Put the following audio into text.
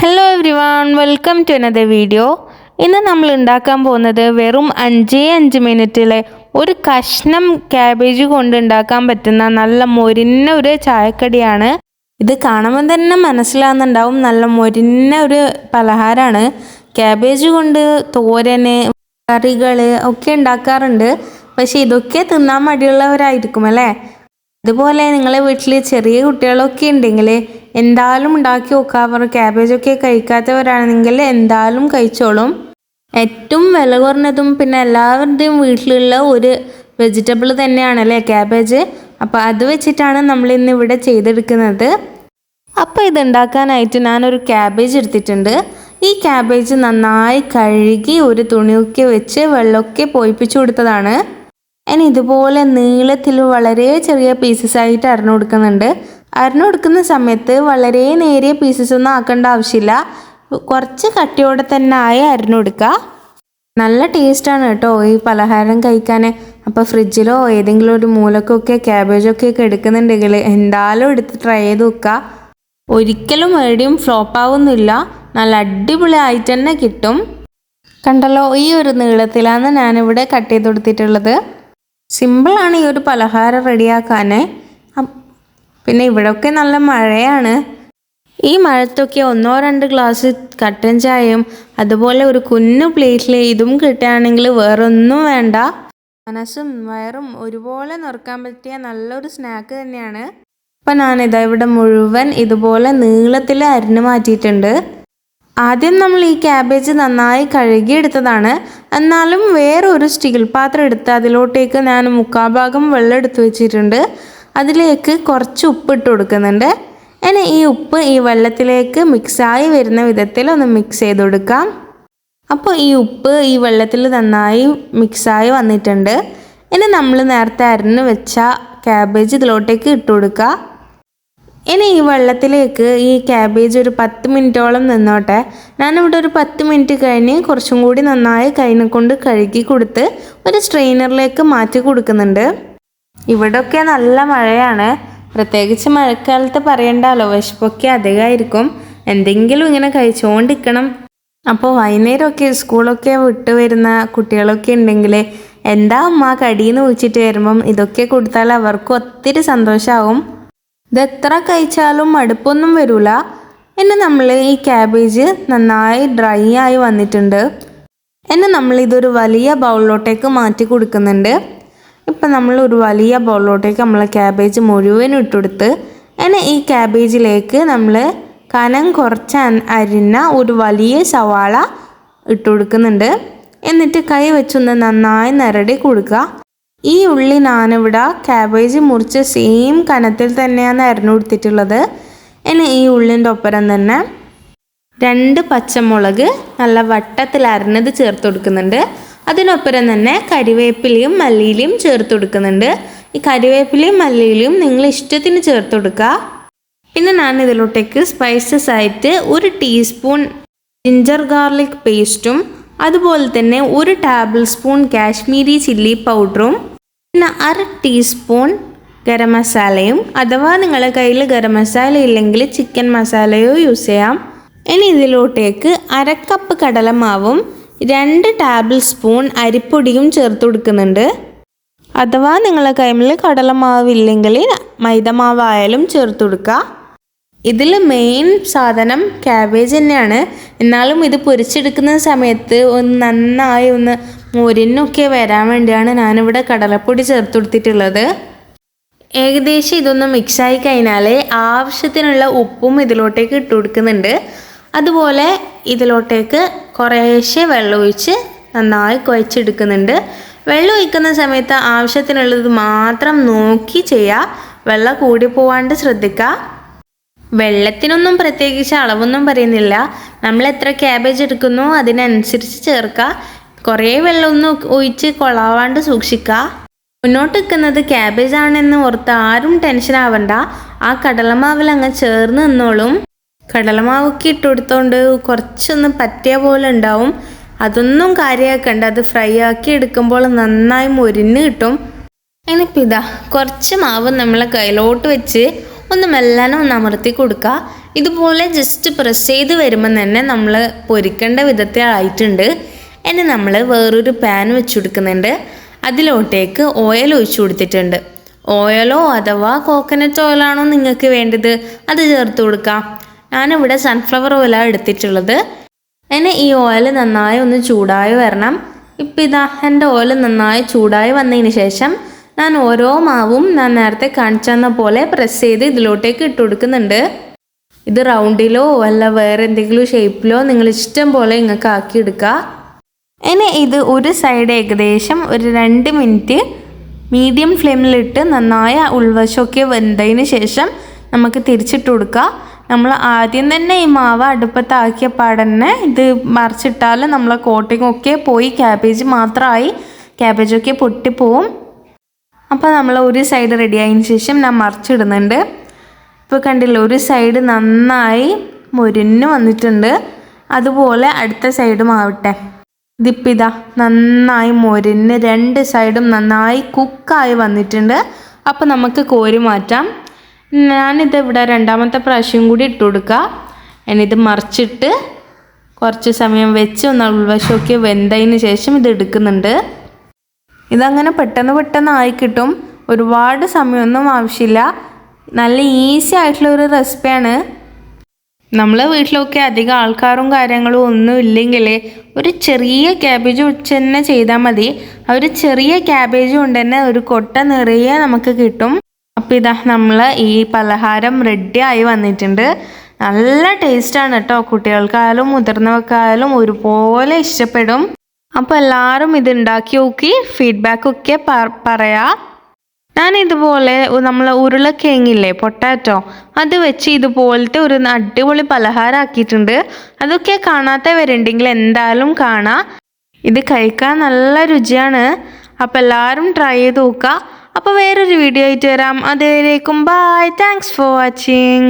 Hello everyone welcome to another video ഇന്ന് നമ്മൾ ഉണ്ടാക്കാൻ പോകുന്നത് വെറും അഞ്ചേ അഞ്ച് മിനിറ്റിലെ ഒരു കഷ്ണം ക്യാബേജ് കൊണ്ട് ഉണ്ടാക്കാൻ പറ്റുന്ന നല്ല മൊരിഞ്ഞ ഒരു ചായക്കടിയാണ്. ഇത് കാണുമ്പോൾ തന്നെ മനസ്സിലാകുന്നുണ്ടാവും നല്ല മൊരിഞ്ഞ ഒരു പലഹാരമാണ്. ക്യാബേജ് കൊണ്ട് തോരന് കറികൾ ഒക്കെ ഉണ്ടാക്കാറുണ്ട്. പക്ഷേ ഇതൊക്കെ തിന്നാൻ മടിയുള്ളവരായിരിക്കും അല്ലേ? അതുപോലെ നിങ്ങളെ വീട്ടിൽ ചെറിയ കുട്ടികളൊക്കെ ഉണ്ടെങ്കിൽ എന്തായാലും ഉണ്ടാക്കി നോക്കുക അവർ ക്യാബേജൊക്കെ കഴിക്കാത്തവരാണെങ്കിൽ എന്തായാലും കഴിച്ചോളും. ഏറ്റവും വില കുറഞ്ഞതും പിന്നെ എല്ലാവരുടെയും വീട്ടിലുള്ള ഒരു വെജിറ്റബിൾ തന്നെയാണല്ലേ ക്യാബേജ് അപ്പോൾ അത് വെച്ചിട്ടാണ് നമ്മൾ ഇന്ന് ഇവിടെ ചെയ്തെടുക്കുന്നത്. അപ്പോൾ ഇത് ഉണ്ടാക്കാനായിട്ട് ഞാനൊരു ക്യാബേജ് എടുത്തിട്ടുണ്ട്. ഈ ക്യാബേജ് നന്നായി കഴുകി ഒരു തുണിയൊക്കെ വെച്ച് വെള്ളമൊക്കെ പോയിപ്പിച്ചു കൊടുത്തതാണ്. ഇനി ഇതുപോലെ നീളത്തിൽ വളരെ ചെറിയ പീസസ് ആയിട്ട് അരഞ്ഞു കൊടുക്കുന്നുണ്ട്. അരിഞ്ഞു കൊടുക്കുന്ന സമയത്ത് വളരെ നേരിയ പീസസ് ഒന്നും ആക്കേണ്ട ആവശ്യമില്ല. കുറച്ച് കട്ടിയോടെ തന്നെ ആയി അരിഞ്ഞു കൊടുക്കുക നല്ല ടേസ്റ്റാണ് കേട്ടോ ഈ പലഹാരം കഴിക്കാൻ അപ്പോൾ ഫ്രിഡ്ജിലോ ഏതെങ്കിലും ഒരു മൂലക്കൊക്കെ ക്യാബേജൊക്കെ ഒക്കെ എടുക്കുന്നുണ്ടെങ്കിൽ എന്തായാലും എടുത്ത് ട്രൈ ചെയ്ത് നോക്കുക ഒരിക്കലും എവിടെയും ഫ്ലോപ്പ് ആവുന്നില്ല. നല്ല അടിപൊളി ആയിട്ട് തന്നെ കിട്ടും. കണ്ടല്ലോ ഈ ഒരു നീളത്തിലാണ് ഞാനിവിടെ കട്ട് ചെയ്ത് കൊടുത്തിട്ടുള്ളത്. സിമ്പിളാണ് ഈ ഒരു പലഹാരം റെഡിയാക്കാൻ പിന്നെ ഇവിടെയൊക്കെ നല്ല മഴയാണ്. ഈ മഴത്തൊക്കെ ഒന്നോ രണ്ട് ഗ്ലാസ് കട്ടൻ ചായയും അതുപോലെ ഒരു കുഞ്ഞു പ്ലേറ്റിൽ ഇതും കിട്ടുകയാണെങ്കിൽ വേറൊന്നും വേണ്ട. മനസ്സും വയറും ഒരുപോലെ നിറക്കാൻ പറ്റിയ നല്ലൊരു സ്നാക്ക് തന്നെയാണ്. അപ്പം ഞാനിതാ ഇവിടെ മുഴുവൻ ഇതുപോലെ നീളത്തിൽ അരിഞ്ഞു മാറ്റിയിട്ടുണ്ട്. ആദ്യം നമ്മൾ ഈ ക്യാബേജ് നന്നായി കഴുകിയെടുത്തതാണ്. എന്നാലും വേറൊരു സ്റ്റീൽ പാത്രം എടുത്ത് അതിലോട്ടേക്ക് ഞാൻ മുക്കാൽ ഭാഗം വെള്ളം എടുത്തു വെച്ചിട്ടുണ്ട്. അതിലേക്ക് കുറച്ച് ഉപ്പ് ഇട്ട് കൊടുക്കുന്നുണ്ട്. ഇനി ഈ ഉപ്പ് ഈ വെള്ളത്തിലേക്ക് മിക്സായി വരുന്ന വിധത്തിൽ ഒന്ന് മിക്സ് ചെയ്ത് കൊടുക്കാം. അപ്പോൾ ഈ ഉപ്പ് ഈ വെള്ളത്തിൽ നന്നായി മിക്സായി വന്നിട്ടുണ്ട്. ഇനി നമ്മൾ നേരത്തെ അരിഞ്ഞ് വെച്ച ക്യാബേജ് ഇതിലോട്ടേക്ക് ഇട്ട് കൊടുക്കുക. ഇനി ഈ വെള്ളത്തിലേക്ക് ഈ ക്യാബേജ് ഒരു പത്ത് മിനിറ്റോളം നിന്നോട്ടെ. ഞാനിവിടെ ഒരു പത്ത് മിനിറ്റ് കഴിഞ്ഞ് കുറച്ചും കൂടി നന്നായി കൈനെ കൊണ്ട് കഴുകി കൊടുത്ത് ഒരു സ്ട്രെയിനറിലേക്ക് മാറ്റി കൊടുക്കുന്നുണ്ട്. ഇവിടെയൊക്കെ നല്ല മഴയാണ്. പ്രത്യേകിച്ച് മഴക്കാലത്ത് പറയണ്ടല്ലോ വിശപ്പൊക്കെ അധികമായിരിക്കും. എന്തെങ്കിലും ഇങ്ങനെ കഴിച്ചുകൊണ്ടിരിക്കണം അപ്പോൾ വൈകുന്നേരമൊക്കെ സ്കൂളൊക്കെ വിട്ട് വരുന്ന കുട്ടികളൊക്കെ ഉണ്ടെങ്കിൽ എന്താ അമ്മ കടിയെന്ന് വിളിച്ചിട്ട് വരുമ്പം ഇതൊക്കെ കൊടുത്താൽ അവർക്ക് ഒത്തിരി സന്തോഷമാവും ഇതെത്ര കഴിച്ചാലും മടുപ്പൊന്നും വരില്ല എന്നെ നമ്മൾ ഈ ക്യാബേജ് നന്നായി ഡ്രൈ ആയി വന്നിട്ടുണ്ട്. എന്നെ നമ്മൾ ഇതൊരു വലിയ ബൗളിലോട്ടേക്ക് മാറ്റി കൊടുക്കുന്നുണ്ട്. നമ്മൾ ഒരു വലിയ ബൗളിലോട്ടേക്ക് നമ്മൾ ക്യാബേജ് മുഴുവൻ ഇട്ടുകൊടുത്ത് എന്നെ ഈ ക്യാബേജിലേക്ക് നമ്മൾ കനം കുറച്ച് അരിഞ്ഞ ഒരു വലിയ സവാള ഇട്ട് കൊടുക്കുന്നുണ്ട് എന്നിട്ട് കൈ വെച്ചൊന്ന് നന്നായി നിരടി കൊടുക്കുക. ഈ ഉള്ളി ഞാനിവിടെ ക്യാബേജ് മുറിച്ച് സെയിം കനത്തിൽ തന്നെയാണ് അരിഞ്ഞു കൊടുത്തിട്ടുള്ളത്. ഇനി ഈ ഉള്ളിന്റെ ഒപ്പരം തന്നെ രണ്ട് പച്ചമുളക് നല്ല വട്ടത്തിൽ അരിഞ്ഞത് ചേർത്ത് കൊടുക്കുന്നുണ്ട്. അതിനൊപ്പരം തന്നെ കരിവേപ്പിലയും മല്ലിയിലയും ചേർത്ത് കൊടുക്കുന്നുണ്ട്. ഈ കരിവേപ്പിലയും മല്ലിയിലയും നിങ്ങൾ ഇഷ്ടത്തിന് ചേർത്ത് കൊടുക്കുക. പിന്നെ ഞാൻ ഇതിലോട്ടേക്ക് സ്പൈസസ് ആയിട്ട് ഒരു ടീസ്പൂൺ ജിഞ്ചർ ഗാർലിക് പേസ്റ്റും അതുപോലെ തന്നെ ഒരു ടേബിൾ സ്പൂൺ കാശ്മീരി ചില്ലി പൗഡറും പിന്നെ അര ടീസ്പൂൺ ഗരം മസാലയും അഥവാ നിങ്ങളുടെ കയ്യിൽ ഗരം മസാല ഇല്ലെങ്കിൽ ചിക്കൻ മസാലയോ യൂസ് ചെയ്യാം. ഇനി ഇതിലോട്ടേക്ക് അര കപ്പ് കടലമാവും രണ്ട് ടേബിൾ സ്പൂൺ അരിപ്പൊടിയും ചേർത്ത് കൊടുക്കുന്നുണ്ട്. അഥവാ നിങ്ങളെ കൈമിൽ കടലമാവില്ലെങ്കിൽ മൈദമാവായാലും ചേർത്ത് കൊടുക്കുക. ഇതിൽ മെയിൻ സാധനം ക്യാബേജ് തന്നെയാണ്. എന്നാലും ഇത് പൊരിച്ചെടുക്കുന്ന സമയത്ത് ഒന്ന് നന്നായി ഒന്ന് മുരിനൊക്കെ വരാൻ വേണ്ടിയാണ് ഞാനിവിടെ കടലപ്പൊടി ചേർത്ത് കൊടുത്തിട്ടുള്ളത്. ഏകദേശം ഇതൊന്ന് മിക്സായി കഴിഞ്ഞാൽ ആവശ്യത്തിനുള്ള ഉപ്പും ഇതിലോട്ടേക്ക് ഇട്ട് കൊടുക്കുന്നുണ്ട്. അതുപോലെ ഇതിലോട്ടേക്ക് കുറേശ്ശെ വെള്ളമൊഴിച്ച് നന്നായി കുഴച്ചെടുക്കുന്നുണ്ട്. വെള്ളം ഒഴിക്കുന്ന സമയത്ത് ആവശ്യത്തിനുള്ളത് മാത്രം നോക്കി ചെയ്യുക വെള്ളം കൂടി പോവാണ്ട് ശ്രദ്ധിക്കുക വെള്ളത്തിനൊന്നും പ്രത്യേകിച്ച് അളവൊന്നും പറയുന്നില്ല. നമ്മൾ എത്ര ക്യാബേജ് എടുക്കുന്നു അതിനനുസരിച്ച് ചേർക്കുക കുറേ വെള്ളമൊന്നും ഒഴിച്ച് കൊളാവാണ്ട് സൂക്ഷിക്കുക മുന്നോട്ട് നിൽക്കുന്നത് ക്യാബേജ് ആണെന്ന് ഓർത്ത് ആരും ടെൻഷൻ ആവണ്ട. ആ കടലമാവിൽ അങ്ങ് ചേർന്ന് നിന്നോളും. കടലമാവൊക്കെ ഇട്ട് കൊടുത്തോണ്ട് കുറച്ചൊന്ന് പറ്റിയ പോലെ ഉണ്ടാവും. അതൊന്നും കാര്യമാക്കണ്ട അത് ഫ്രൈ ആക്കി എടുക്കുമ്പോൾ നന്നായി മൊരിഞ്ഞ് കിട്ടും. ഇനിയിപ്പോൾ ഇതാ കുറച്ച് മാവ് നമ്മളെ കയ്യിലോട്ട് വെച്ച് ഒന്ന് മെല്ലാനും ഒന്ന് അമർത്തി കൊടുക്കുക ഇതുപോലെ ജസ്റ്റ് പ്രസ് ചെയ്ത് വരുമ്പോൾ തന്നെ നമ്മൾ പൊരിക്കേണ്ട വിധത്തിൽ ആയിട്ടുണ്ട്. ഇനി നമ്മൾ വേറൊരു പാൻ വെച്ച് കൊടുക്കുന്നുണ്ട്. അതിലോട്ടേക്ക് ഓയിൽ ഒഴിച്ചു കൊടുത്തിട്ടുണ്ട്. ഓയിലോ അഥവാ കോക്കനട്ട് ഓയിലാണോ നിങ്ങൾക്ക് വേണ്ടത്? അത് ചേർത്ത് കൊടുക്കാം. ഞാനിവിടെ സൺഫ്ലവർ ഓയിലാണ് എടുത്തിട്ടുള്ളത്. എന്നെ ഈ ഓയിൽ നന്നായി ഒന്ന് ചൂടായി വരണം. ഇപ്പം ഇതാ എന്റെ ഓയിൽ നന്നായി ചൂടായി വന്നതിന് ശേഷം ഞാൻ ഓരോ മാവും ഞാൻ നേരത്തെ കാണിച്ചെന്ന പോലെ പ്രസ് ചെയ്ത് ഇതിലോട്ടേക്ക് ഇട്ട് കൊടുക്കുന്നുണ്ട്. ഇത് റൗണ്ടിലോ അല്ല വേറെ എന്തെങ്കിലും ഷേപ്പിലോ നിങ്ങൾ ഇഷ്ടം പോലെ നിങ്ങൾക്ക് ആക്കിയെടുക്കുക ഇനി ഇത് ഒരു സൈഡ് ഏകദേശം ഒരു രണ്ട് മിനിറ്റ് മീഡിയം ഫ്ലെയിമിലിട്ട് നന്നായ ഉൾവശമൊക്കെ വെന്തതിന് ശേഷം നമുക്ക് തിരിച്ചിട്ട് കൊടുക്കുക നമ്മൾ ആദ്യം തന്നെ ഈ മാവ് അടുപ്പത്താക്കിയ പാടന്നെ ഇത് മറിച്ചിട്ടാൽ നമ്മൾ കോട്ടിംഗ് ഒക്കെ പോയി ക്യാബേജ് മാത്രമായി ക്യാബേജൊക്കെ പൊട്ടിപ്പോവും അപ്പോൾ നമ്മൾ ഒരു സൈഡ് റെഡി ആയതിനു ശേഷം ഞാൻ മറിച്ചിടുന്നുണ്ട്. ഇപ്പോൾ കണ്ടില്ല ഒരു സൈഡ് നന്നായി മുരിഞ്ഞ് വന്നിട്ടുണ്ട്. അതുപോലെ അടുത്ത സൈഡും ആവട്ടെ. ഇതിപ്പോൾ ഇതാ നന്നായി മുരിഞ്ഞ് രണ്ട് സൈഡും നന്നായി കുക്കായി വന്നിട്ടുണ്ട്. അപ്പോൾ നമുക്ക് കോരി മാറ്റാം. ഞാനിത് ഇവിടെ രണ്ടാമത്തെ പ്രാവശ്യം കൂടി ഇട്ട് കൊടുക്കുക ഇനിയിത് മറിച്ചിട്ട് കുറച്ച് സമയം വെച്ച് ഒന്ന് ഉൾവശമൊക്കെ വെന്തതിന് ശേഷം ഇത് എടുക്കുന്നുണ്ട്. ഇതങ്ങനെ പെട്ടെന്ന് പെട്ടെന്ന് ആയി കിട്ടും. ഒരുപാട് സമയമൊന്നും ആവശ്യമില്ല. നല്ല ഈസി ആയിട്ടുള്ള ഒരു റെസിപ്പിയാണ്. നമ്മൾ വീട്ടിലൊക്കെ അധികം ആൾക്കാരും കാര്യങ്ങളും ഒന്നും ഇല്ലെങ്കിൽ ഒരു ചെറിയ ക്യാബേജ് വെച്ച് തന്നെ ചെയ്താൽ മതി. ആ ഒരു ചെറിയ ക്യാബേജ് കൊണ്ട് തന്നെ ഒരു കൊട്ട നിറയെ നമുക്ക് കിട്ടും. അപ്പോൾ ഇതാ നമ്മൾ ഈ പലഹാരം റെഡി ആയി വന്നിട്ടുണ്ട്. നല്ല ടേസ്റ്റാണ് കേട്ടോ കുട്ടികൾക്കായാലും മുതിർന്നവർക്കായാലും ഒരുപോലെ ഇഷ്ടപ്പെടും. അപ്പോൾ എല്ലാവരും ഇത് ഉണ്ടാക്കി നോക്കി. ഫീഡ്ബാക്കൊക്കെ പറയാ. ഞാൻ ഇതുപോലെ നമ്മൾ ഉരുളക്കിഴങ്ങില്ലേ പൊട്ടാറ്റോ അത് വെച്ച് ഇതുപോലത്തെ ഒരു അടിപൊളി പലഹാരം ആക്കിയിട്ടുണ്ട്. അതൊക്കെ കാണാത്തവരുണ്ടെങ്കിൽ എന്തായാലും കാണാം. ഇത് കഴിക്കാൻ നല്ല രുചിയാണ്. അപ്പോൾ എല്ലാവരും ട്രൈ ചെയ്ത് നോക്കുക അപ്പോൾ വേറൊരു വീഡിയോ ആയിട്ട് വരാം. അതുവരേക്കും ബായ് താങ്ക്സ് ഫോർ വാച്ചിങ്